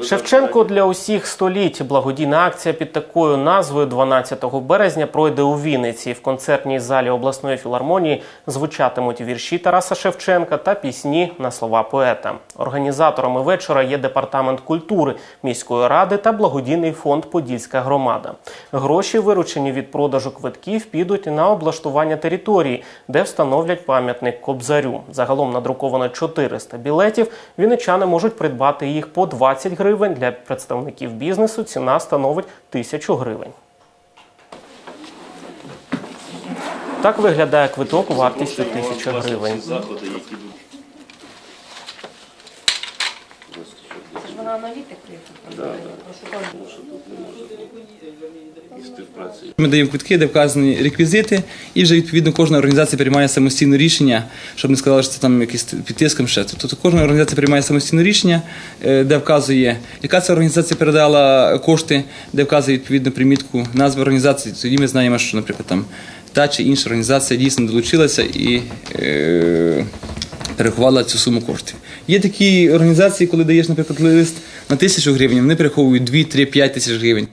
Шевченко для усіх століть. Благодійна акція під такою назвою 12 березня пройде у Вінниці. В концертній залі обласної філармонії звучатимуть вірші Тараса Шевченка та пісні на слова поета. Організаторами вечора є департамент культури міської ради та благодійний фонд Подільська громада. Гроші, виручені від продажу квитків, підуть на облаштування території, де встановлять пам'ятник Кобзарю. Загалом надруковано 400 білетів. Вінничани можуть придбати їх по 20 гривень. Для представників бізнесу ціна становить 1000 гривень. Так виглядає квиток вартістю 1000 гривень. Вона аналітик приїхала. Ми даємо квитки, де вказані реквізити, і вже відповідно кожна організація приймає самостійне рішення, щоб не сказали, що це там якийсь під тиском ще. Тобто кожна організація приймає самостійне рішення, е, де вказує, яка ця організація передала кошти, де вказує відповідно примітку назви організації. Тоді ми знаємо, що, наприклад, там та чи інша організація дійсно долучилася і. Е- перерахувала цю суму коштів. Є такі організації, коли даєш, наприклад, лист на тисячу гривень, вони перераховують 2, 3, 5 тисяч гривень.